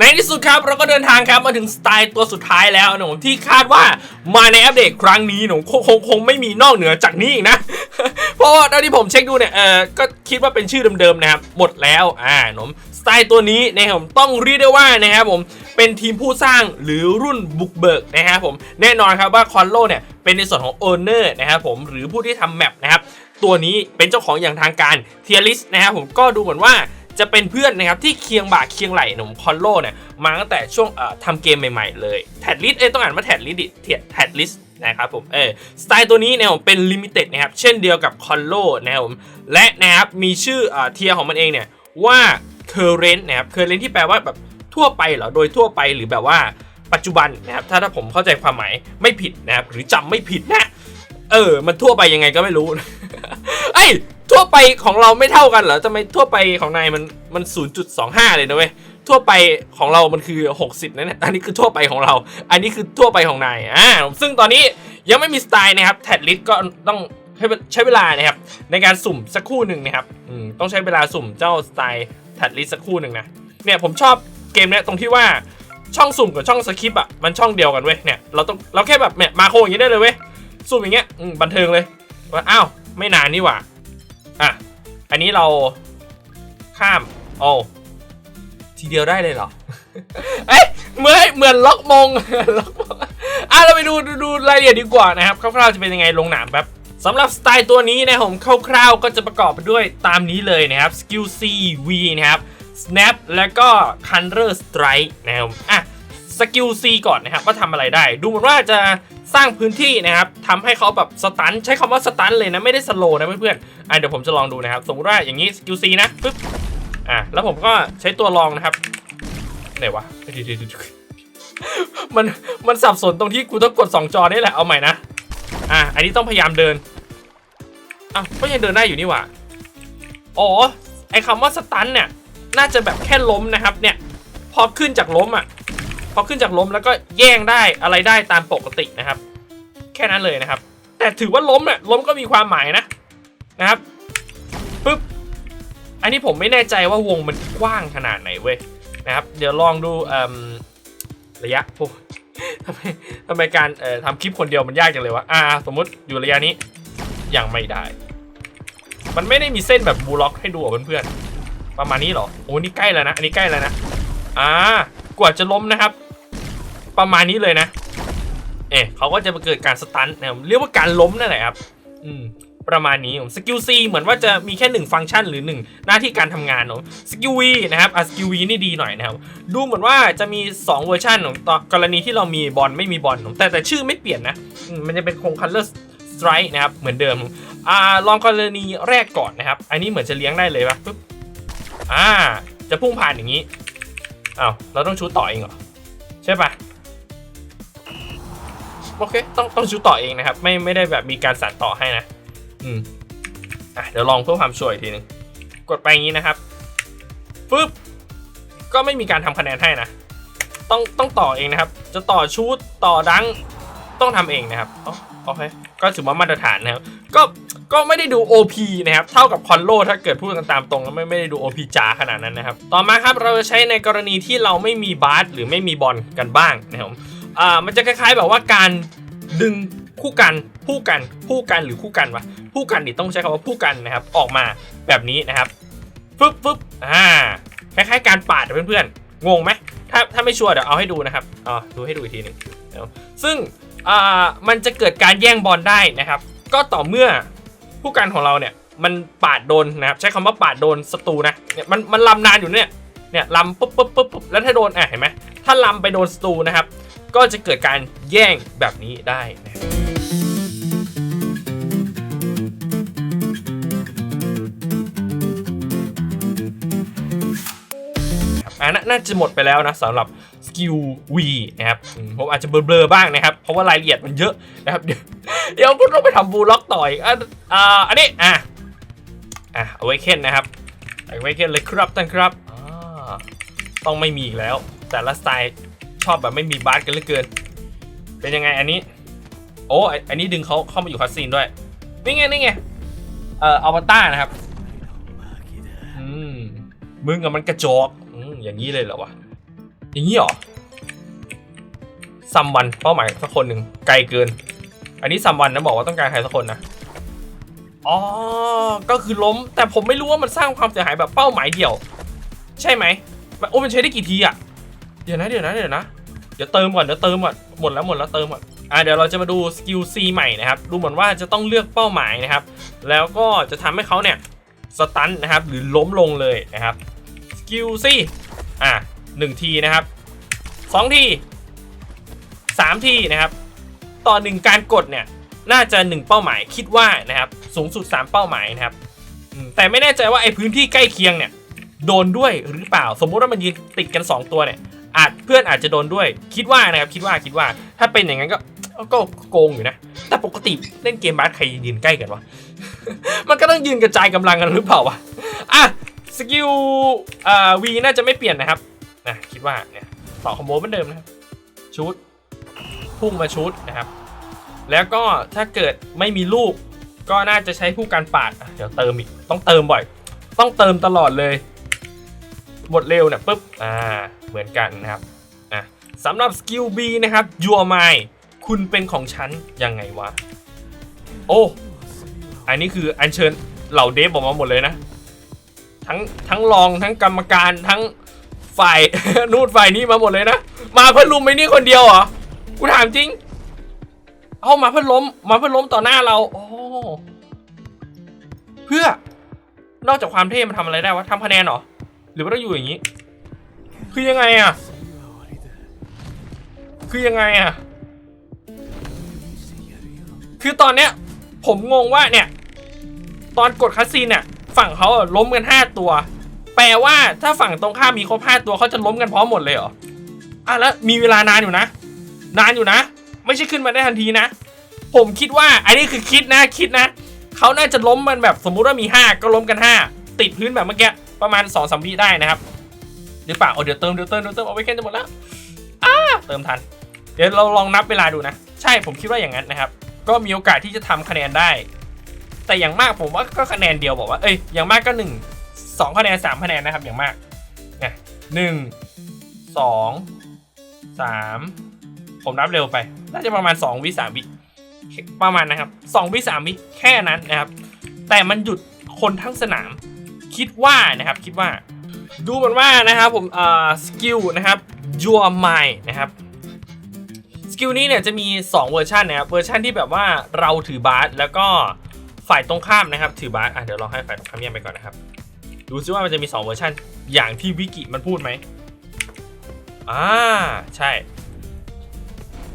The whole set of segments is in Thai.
ในที่สุดครับเราก็เดินทางครับมาถึงสไตล์ตัวสุดท้ายแล้วนะผมที่คาดว่ามาในอัปเดตครั้งนี้หนูคงคงคงไม่มีนอกเหนือจากนี้อีกนะ เพราะว่าตอนที่ผมเช็คดูเนี่ยเออก็คิดว่าเป็นชื่อเดิมๆนะครับหมดแล้วอ่าหนมสไตล์ตัวนี้นะครับผมต้องเรียกได้ว่านะครับผมเป็นทีมผู้สร้างหรือรุ่นบุกเบิกนะครับผมแน่นอนครับว่าคอนโลเนี่ยเป็นในส่วนของโอเนอร์นะครับผมหรือผู้ที่ทำแมปนะครับตัวนี้เป็นเจ้าของอย่างทางการเทียริสนะครับผมก็ดูเหมือนว่า จะเป็นเพื่อนนะครับที่เคียงบ่าเคียงไหล่หนุ่มคอนโลเนี่ยมาตั้งแต่ช่วงทำเกมใหม่ๆเลยแทดลิสเอ้ต้องอ่านว่าแทดลิสดิแทดลิสนะครับผมเออสไตล์ตัวนี้เนี่ยผมเป็นลิมิเต็ดนะครับเช่นเดียวกับคอนโลนะครับผมและนะครับมีชื่อเทียของมันเองเนี่ยว่าเคอร์เรนนะครับเคอร์เรนที่แปลว่าแบบทั่วไปเหรอโดยทั่วไปหรือแบบว่าปัจจุบันนะครับถ้าถ้าผมเข้าใจความหมายไม่ผิดนะครับหรือจำไม่ผิดนะ เออ มันทั่วไปยังไงก็ไม่รู้ไอ้ย ทั่วไปของเราไม่เท่ากันเหรอทำไมทั่วไปของนายมันมัน 0.25 เลยนะเว้ยทั่วไปของเรามันคือ 60 นะเนี่ย อันนี้คือทั่วไปของเรา อันนี้คือทั่วไปของนาย อ่า ซึ่งตอนนี้ยังไม่มีสไตล์นะครับ แทดลิสก็ต้องใช้ใช้เวลานะครับ ในการสุ่มสักคู่หนึ่งนะครับ อืม ต้องใช้เวลาสุ่มเจ้าสไตล์แทดลิสสักคู่หนึ่งนะ เนี่ยผมชอบเกมเนี้ยตรงที่ว่าช่องสุ่มกับช่องสคริปอะ มันช่องเดียวกันเว้ย เนี่ย เราต้อง เราแค่แบบเนี่ยมาโคอย่างนี้ได้เลยเว้ย สุ่มอย่างเงี้ย อืม บันเทิงเลยว่าอ้าว ไม่นานนี่หว่า อะ อันนี้เราข้ามโอ้ทีเดียวได้เลยเหรอ เอ้ยเหมือนเหมือนล็อกมงล็อกมงอะเราไปดูดูดูรายละเอียดดีกว่านะครับคร่าวๆจะเป็นยังไงลงหนามแป๊บสำหรับสไตล์ตัวนี้นะผมคร่าวๆก็จะประกอบไปด้วยตามนี้เลยนะครับ skill C V นะครับ snap แล้วก็ counter strike นะครับอะ สกิล C ก่อนนะครับว่าทำอะไรได้ ดูเหมือนว่าจะสร้างพื้นที่นะครับทำให้เขาแบบสตันใช้คำว่าสตันเลยนะ ไม่ได้สโลนะเพื่อนๆอะเดี๋ยวผมจะลองดูนะครับ สมมติว่าอย่างนี้สกิล C นะปึ๊บอะแล้วผมก็ใช้ตัวรองนะครับไหนวะมันมันสับสนตรงที่กูต้องกด 2 จอนี่แหละเอาใหม่นะอะอันนี้ต้องพยายามเดินอ้าวก็ยังเดินได้อยู่นี่หว่าอ๋อไอคำว่าสตันเนี่ยน่าจะแบบแค่ล้มนะครับเนี่ยพอขึ้นจากล้มอะ พอขึ้นจากล้มแล้วก็แย่งได้อะไรได้ตามปกตินะครับ แค่นั้นเลยนะครับ แต่ถือว่าล้มเนี่ยล้มก็มีความหมายนะนะครับปึ๊บอันนี้ผมไม่แน่ใจว่าวงมันกว้างขนาดไหนเว้ยนะครับ เดี๋ยวลองดูเอิ่มระยะโอ้ทำไมทำไมการเอ่อทำคลิปคนเดียวมันยากจังเลยวะอ่า สมมติอยู่ระยะนี้ยังไม่ได้ มันไม่ได้มีเส้นแบบบูล็อกให้ดูอะเพื่อนๆประมาณนี้หรอโอ้นี่ใกล้แล้วนะ อันนี้ใกล้แล้วนะ อ่ากว่าจะล้มนะครับ ประมาณนี้เลยนะ เอ๊ะเขาก็จะเกิดการสตันนะเรียกว่าการล้มนั่นแหละครับ อืมประมาณนี้ผมสกิลซีเหมือนว่าจะมีแค่หนึ่งฟังก์ชันหรือหนึ่งหน้าที่การทำงานเนาะสกิลวีนะครับอะสกิลวีนี่ดีหน่อยนะครับดูเหมือนว่าจะมี 2 เวอร์ชันของตอกรณีที่เรามีบอลไม่มีบอลแต่แต่ชื่อไม่เปลี่ยนนะ มันจะเป็นคง color strike นะครับ เหมือนเดิมอ่าลองกรณีแรกก่อนนะครับ อันนี้เหมือนจะเลี้ยงได้เลยปะปึ๊บอ่าจะพุ่งผ่านอย่างนี้อ้าวเราต้องชูต่อเองเหรอใช่ปะ โอเคต้องต้องชูต่อเองนะครับ ไม่ไม่ได้แบบมีการสานต่อให้นะ อืมอะเดี๋ยวลองเพื่อความช่วยทีหนึงกดไปอย่างนี้นะครับปึ๊บก็ไม่มีการทำคะแนนให้นะต้องต้องต่อเองนะครับ จะต่อชูดต่อดังต้องทำเองนะครับโอเคก็ถือว่ามาตรฐานนะครับ ก็ก็ไม่ได้ดู OP นะครับ เท่ากับคอนโลถ้าเกิดพูดกันตามตรงแล้วไม่ไม่ได้ดู OP จ๋าขนาดนั้นนะครับ ต่อมาครับเราจะใช้ในกรณีที่เราไม่มีบาสหรือไม่มีบอลกันบ้างนะครับ อ่ามันจะคล้ายๆแบบว่าการดึงคู่กันคู่กันคู่กันหรือคู่กันวะคู่กันนี่ต้องใช้คำว่าคู่กันนะครับออกมาแบบนี้นะครับฟึบฟึบอ่าคล้ายๆการปาดอะเพื่อนๆงงไหมถ้าถ้าไม่ชัวร์เดี๋ยวเอาให้ดูนะครับอ๋อดูให้ดูอีกทีหนึงซึ่งอ่ามันจะเกิดการแย่งบอลได้นะครับ ก็ต่อเมื่อผู้การของเราเนี่ยมันปาดโดนนะครับใช้คำว่าปาดโดนศัตรูนะเนี่ยมันมันลำนานอยู่เนี่ยเนี่ยลำปุ๊บปุ๊บปุ๊บปุ๊บแล้วถ้าโดนอะเห็นไหมถ้าลำไปโดนศัตรูนะครับ ก็จะเกิดการแย่งแบบนี้ได้นะครับอะน่าน่าจะหมดไปแล้วนะสำหรับสกิล V นะครับผมอาจจะเบลอๆบ้างนะครับ เพราะว่ารายละเอียดมันเยอะนะครับ เดี๋ยวเดี๋ยวคุณต้องไปทำบูลล็อกต่ออีกอะอ่าอันนี้อะอะเอาไว้เค้นนะครับเอาไว้เค้นเลยครับท่านครับต้องไม่มีอีกแล้ว แต่ละสไตล์ ชอบแบบไม่มีบาสกันเหลือเกิน เป็นยังไงอันนี้ โอ้อันนี้ดึงเขาเข้ามาอยู่คัสซีนด้วย นี่ไงนี่ไง เอ่ออวตารนะครับ อืม มึงกับมันกระจอกอืมอย่างนี้เลยเหรอวะ อย่างนี้เหรอซัมวันเป้าหมายสักคนหนึ่งไกลเกิน อันนี้ซัมวันนะบอกว่าต้องการใครสักคนนะอ๋อ ก็คือล้ม แต่ผมไม่รู้ว่ามันสร้างความเสียหายแบบเป้าหมายเดียว ใช่ไหม โอ้ มันใช้ได้กี่ทีอะเดี๋ยวนะ เดี๋ยวนะ เดี๋ยวนะ เดี๋ยวเติมก่อนเดี๋ยวเติมก่อนหมดแล้วหมดแล้วเติมก่อนอะเดี๋ยวเราจะมาดูสกิล C ใหม่นะครับดูเหมือนว่าจะต้องเลือกเป้าหมายนะครับ แล้วก็จะทำให้เขาเนี่ยสตันนะครับหรือล้มลงเลยนะครับสกิล C อะหนึ่งทีนะครับสองทีสามทีนะครับ ต่อหนึ่งการกดเนี่ยน่าจะ 1 เป้าหมายคิดว่านะครับสูงสุด 3 เป้าหมายนะครับแต่ไม่แน่ใจว่าไอ้พื้นที่ใกล้เคียงเนี่ยโดนด้วยหรือเปล่า สมมุติว่ามันยืนติดกัน 2 ตัวเนี่ย อาจเพื่อนอาจจะโดนด้วยคิดว่านะครับคิดว่าคิดว่า ถ้าเป็นอย่างนั้นก็ก็โกงอยู่นะ แต่ปกติเล่นเกมบาสใครยืนใกล้กันวะ มันก็ต้องยืนกระจายกำลังกันหรือเปล่าวะ อะสกิลอ่าวีน่าจะไม่เปลี่ยนนะครับนะคิดว่าเนี่ยต่อคอมโบเหมือนเดิมนะครับชุดพุ่งมาชุดนะครับ แล้วก็ถ้าเกิดไม่มีลูกก็น่าจะใช้ผู้การปาดเดี๋ยวเติมอีกต้องเติมบ่อย ต้องเติมตลอดเลยหมดเร็วเนี่ยปุ๊บอ่า เหมือนกันนะครับอะสำหรับสกิล B นะครับ your mind คุณเป็นของฉันยังไงวะ โอ้ อันนี้คืออัญเชิญเหล่าเดฟออกมาหมดเลยนะ ทั้งทั้งรองทั้งกรรมการทั้งฝ่ายนู่นฝ่ายนี้มาหมดเลยนะ มาเพื่อลุมไอ้นี่คนเดียวเหรอ กูถามจริง เอามาเพื่อล้ม มาเพื่อล้มต่อหน้าเรา โอ้ เพื่อ นอกจากความเท่มันทำอะไรได้วะทำคะแนนเหรอ หรือว่าต้องอยู่อย่างนี้ คือยังไงอะ คือยังไงอะ คือตอนเนี้ย ผมงงว่าเนี่ย ตอนกดคัสซีนเนี่ยฝั่งเขาล้มกัน 5 ตัว แปลว่าถ้าฝั่งตรงข้ามมีครบ5ตัวเขาจะล้มกันพร้อมหมดเลยเหรออะแล้วมีเวลานานอยู่นะ นานอยู่นะ ไม่ใช่ขึ้นมาได้ทันทีนะ ผมคิดว่าอันนี้คือคิดนะคิดนะเขาน่าจะล้มมันแบบสมมุติว่ามี 5 ก็ล้มกัน 5 ติดพื้นแบบเมื่อกี้ประมาณ2อสวิได้นะครับ หรือเปล่าเอาเดี๋ยวเติมเดี๋ยวเติมเดี๋ยวเติมเอาไว้แค่จะหมดแล้วอ้าเติมทัน เดี๋ยวเราลองนับเวลาดูนะ ใช่ผมคิดว่าอย่างนั้นนะครับ ก็มีโอกาสที่จะทำคะแนนได้ แต่อย่างมากผมว่าก็คะแนนเดียวบอกว่าเอ้ยอย่างมากก็หนึ่งสองคะแนนสามคะแนนนะครับอย่างมากนี่ยหนึ่งสองสามผมนับเร็วไปน่าจะประมาณสองวิสามวิประมาณนะครับสองวิสามวิแค่นั้นนะครับ แต่มันหยุดคนทั้งสนาม คิดว่านะครับคิดว่า ดูเหมือนว่านะครับผมเอ่อสกิลนะครับ your mind นะครับสกิลนี้เนี่ยจะมี 2 เวอร์ชันนะครับเวอร์ชันที่แบบว่าเราถือบาสแล้วก็ฝ่ายตรงข้ามนะครับ ถือบาสอะเดี๋ยวเราให้ฝ่ายตรงข้ามแยกไปก่อนนะครับ ดูซิว่ามันจะมี 2 เวอร์ชันอย่างที่วิกิมันพูดไหมอ่าใช่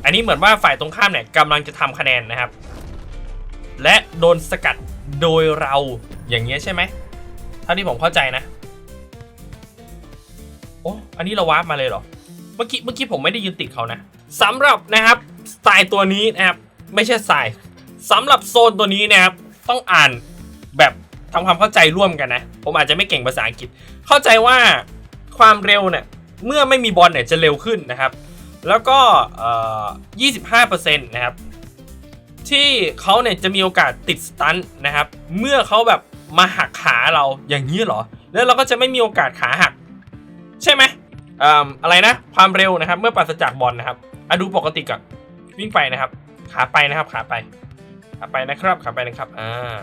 อันนี้เหมือนว่าฝ่ายตรงข้ามเนี่ยกำลังจะทำคะแนนนะครับ และโดนสกัดโดยเราอย่างเงี้ยใช่ไหมเท่าที่ผมเข้าใจนะ โอ้อันนี้เราวาร์ปมาเลยเหรอ เมื่อกี้เมื่อกี้ผมไม่ได้ยืนติดเขานะสำหรับนะครับสไตล์ตัวนี้นะครับไม่ใช่สไตล์สำหรับโซนตัวนี้นะครับต้องอ่านแบบทำความเข้าใจร่วมกันนะ ผมอาจจะไม่เก่งภาษาอังกฤษ เข้าใจว่าความเร็วเนี่ยเมื่อไม่มีบอลเนี่ยจะเร็วขึ้นนะครับ แล้วก็เอ่อ25%นะครับที่เขาเนี่ยจะมีโอกาสติดสตันนะครับ เมื่อเขาแบบมาหักขาเราอย่างนี้เหรอ แล้วเราก็จะไม่มีโอกาสขาหัก อะไรนะ ความเร็วนะครับ เมื่อปราศจากบอลนะครับอะดูปกติก่อนวิ่งไปนะครับ ขาไปนะครับ ขาไป ขาไปนะครับ ขาไปนะครับ อ่า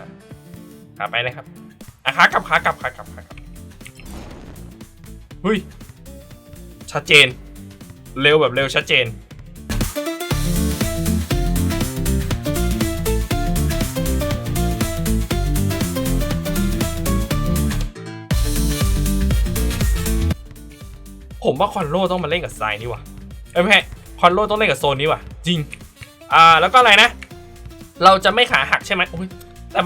ขาไปนะครับอะขากลับขากลับขากลับขากลับเฮ้ยชัดเจน เร็วแบบเร็วชัดเจน ว่าคอนโลต้องมาเล่นกับไซน์นี่ว่ะเอ้ยไม่ใช่คอนโลต้องเล่นกับโซนนี้ว่ะ จริง อ่าแล้วก็อะไรนะ เราจะไม่ขาหักใช่ไหมโอ้ยแต่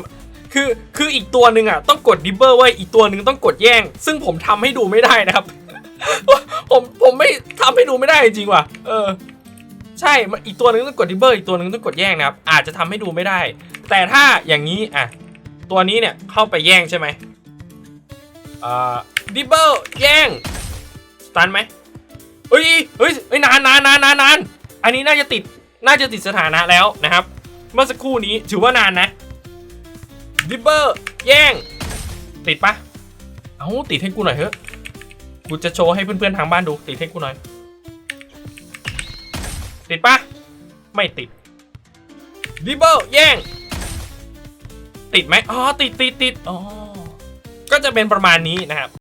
คือคืออีกตัวหนึ่งอะต้องกดดิบเบอร์ไว้อีกตัวหนึ่งต้องกดแย่ง ซึ่งผมทำให้ดูไม่ได้นะครับ ผมผมไม่ทำให้ดูไม่ได้จริงว่ะ เออ ใช่มันอีกตัวหนึ่งต้องกดดิบเบอร์อีกตัวหนึ่งต้องกดแย่งนะครับ อาจจะทำให้ดูไม่ได้ แต่ถ้าอย่างนี้อะตัวนี้เนี่ยเข้าไปแย่งใช่ไหมอ่าดิบเบอร์แย่ง ตันไหมเฮ้ยเฮ้ยเฮ้ยนานนานนานนานนานอันนี้น่าจะติดน่าจะติดสถานะแล้วนะครับ เมื่อสักครู่นี้ถือว่านานนะดิบเบอร์แย่ง ติดปะเอาติดให้กูหน่อยเถอะกูจะโชว์ให้เพื่อนๆทางบ้านดูติดให้กูหน่อย ติดปะไม่ติดดิเบิลแย่ง ติดไหมอ๋อติดติดติดอ๋อก็จะเป็นประมาณนี้นะครับ